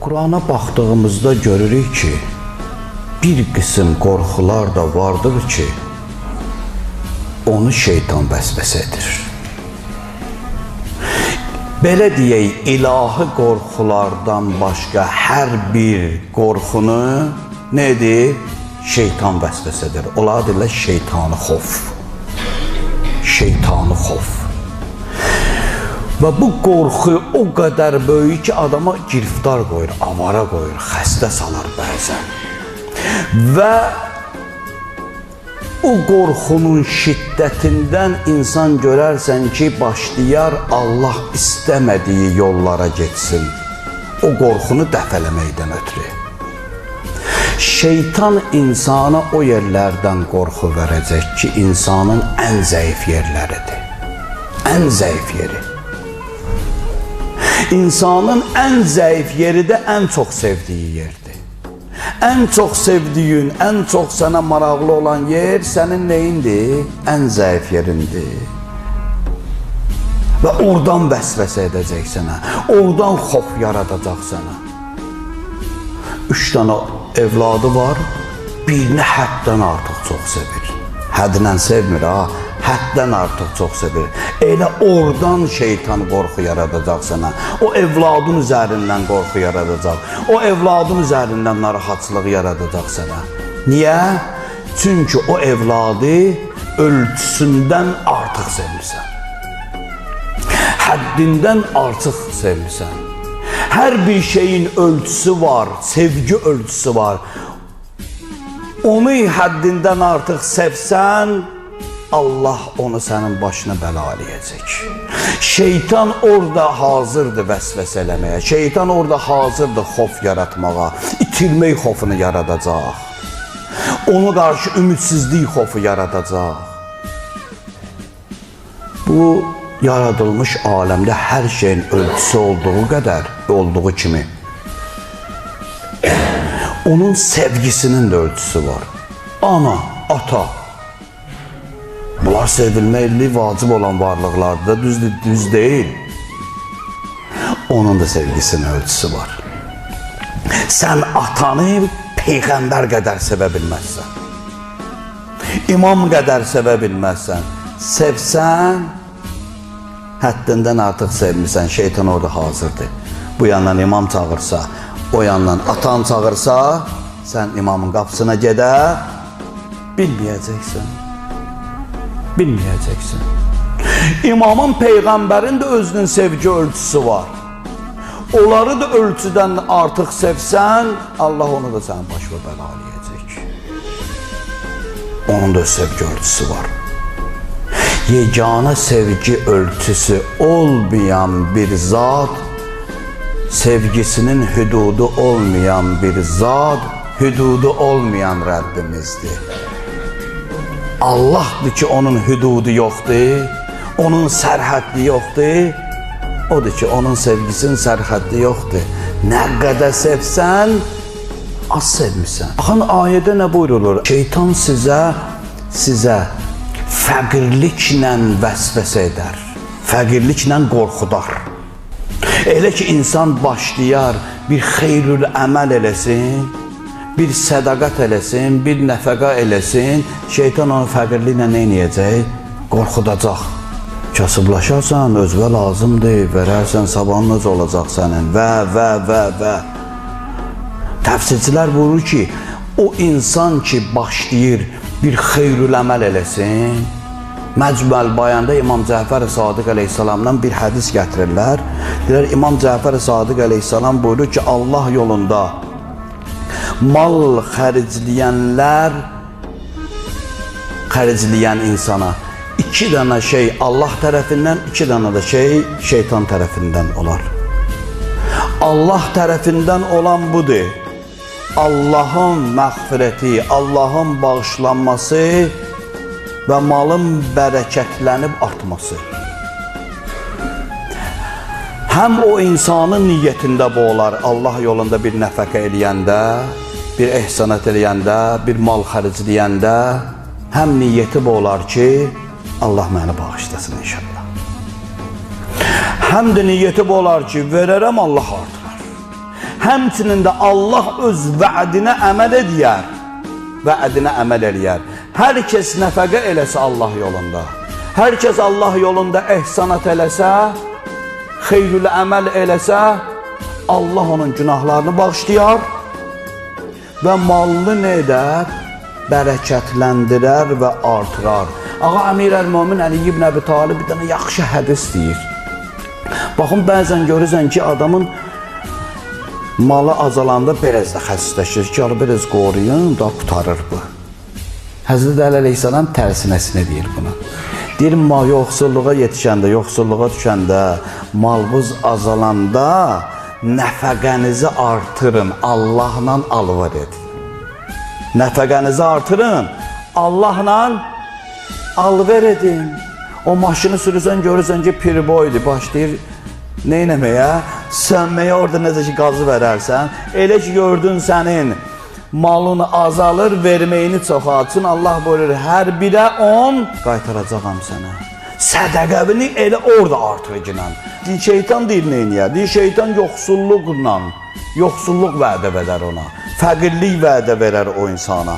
Qurana baxdığımızda görürük ki, bir qism qorxular da vardır ki, onu şeytan vəsvəsə edir. Belə deyək, ilahi qorxulardan başqa hər bir qorxunu nə edir? Şeytan vəsvəsə edir. Onlar deyirlər şeytanı xof. Şeytanı xof. Və bu qorxu o qədər böyük ki, adama giriftar qoyur, avara qoyur, xəstə salar bəzən. Və o qorxunun şiddətindən insan görərsən ki, başlayar Allah istəmədiyi yollara getsin. O qorxunu dəfələməkdən ötürü. Şeytan insana o yerlərdən qorxu verəcək ki, insanın ən zəif yerləridir. Ən zəif yeri. İnsanın ən zəif yeri də ən çox sevdiyi yerdir. Ən çox sevdiyin, ən çox sənə maraqlı olan yer sənin neyindir? Ən zəif yerindir. Və oradan vəsvəsə edəcək sənə. Oradan xof yaradacaq sənə. Üç dənə evladı var, birini həddən artıq çox sevir. Hədlə sevmir ha, həddən artıq çox sevir. Elə oradan şeytan qorxu yaradacaq sənə. O evladın üzərindən qorxu yaradacaq. O evladın üzərindən narahatçılıq yaradacaq sənə. Niyə? Çünki o evladı ölçüsündən artıq sevmirsən. Həddindən artıq sevmirsən. Hər bir şeyin ölçüsü var, sevgi ölçüsü var. Onu həddindən artıq sevsən, Allah onu sənin başına bəla eləyəcək. Şeytan orada hazırdır vəsvəsə eləməyə. Şeytan orada hazırdır xof yaratmağa. İtirmək xofunu yaradacaq. Ona qarşı ümidsizlik xofu yaradacaq. Bu yaradılmış aləmdə hər şeyin ölçüsü olduğu qədər, olduğu kimi onun sevgisinin də ölçüsü var. Ana, ata, bunlar sevilməkli vacib olan varlıqlardır da düz, düz deyil. Onun da sevgisinin ölçüsü var. Sən atanı peyğəmbər qədər sevə bilməzsən. İmam qədər sevə bilməzsən. Sevsən, həddindən artıq sevmirsən, şeytan orada hazırdır. Bu yandan imam çağırsa, o yandan atan çağırsa, sən imamın qapısına gedə bilməyəcəksən. Bilməyəcəksən. İmamın, peyğəmbərin də özünün sevgi ölçüsü var. Onları da ölçüdən artıq sevsən, Allah onu da sənin başına bəla eləyəcək. Onun da sevgi ölçüsü var. Yeganə sevgi ölçüsü olmayan bir zat, sevgisinin hüdudu olmayan bir zat, hüdudu olmayan Rəbbimizdir. Allahdır ki, onun hüdudu yoxdur, onun sərhəddi yoxdur. Odur ki, onun sevgisinin sərhəddi yoxdur. Nə qədər sevsən, az sevmirsən. Baxın ayədə nə buyurulur? Şeytan sizə sizə fəqirliklə vəsvəsə edər. Fəqirliklə qorxudar. Elə ki insan başlayar bir xeyrül əməl eləsin, bir sədaqət eləsin, bir nəfəqə eləsin, şeytan onu fəqirliklə nə edəcək? Qorxudacaq. Kasıblaşarsan, özünə lazımdır, verərsən, sabahın necə olacaq sənin və və və və. Təfsirçilər buyurur ki, o insan ki başlayır bir xeyrül əməl eləsin, Məcməl bayanda İmam Cəfər Sadiq əleyhissalamdan bir hədis gətirirlər. Deyirlər İmam Cəfər Sadiq əleyhissalam buyurur ki, Allah yolunda mal xərcləyənlər xərcləyən insana iki dənə şey Allah tərəfindən, iki dənə də şey şeytan tərəfindən olar. Allah tərəfindən olan budur. Allahın məğfirəti, Allahın bağışlanması və malın bərəkətlənib artması. Həm o insanın niyyətində bu olar, Allah yolunda bir nəfəqə eləyəndə, bir ehsanət eləyəndə, bir mal xərcləyəndə, həm niyyəti bu olar ki, Allah məni bağışlasın inşallah. Həm də niyyəti bu olar ki, verərəm Allah artırar. Həmçinin də Allah öz vədinə əməl edər. Vədinə əməl eləyər. Hər kəs nəfəqə eləsə Allah yolunda. Hər kəs Allah yolunda ehsanat eləsə, xeyrül əməl eləsə, Allah onun günahlarını bağışlayar və malını nə edər? Bərəkətləndirər və artırar. Ağa Əmir əl-Mömin Əli ibn Əbi Talib bir dənə yaxşı hədis deyir. Baxın bəzən görürsən ki, adamın malı azalanda biraz da xəstələşir ki, biraz qoruyun, da qutarır bu. Həzrət Əli əleyhissalam tərsinəsinə deyir bunu. Deyir, mal yoxsulluğa yetişəndə, yoxsulluğa düşəndə, malbuz azalanda nəfəqənizi artırın, Allahla alvar edin. Nəfəqənizi artırın, Allahla alver edin. O maşını sürürsən, görürsən ki, pirboydur, başlayır nə eləməyə? Sönməyə orada necə ki qazı verərsən, elə ki gördün sənin malın azalır, verməyini çoxaltsın. Allah buyurur, hər birə 10 qaytaracağam sənə. Sədəqəvini elə orada artırıcınan. Din şeytan deyir nə edir? Din şeytan yoxsulluqla, yoxsulluq vədə verər ona. Fəqirlik vədə verər o insana.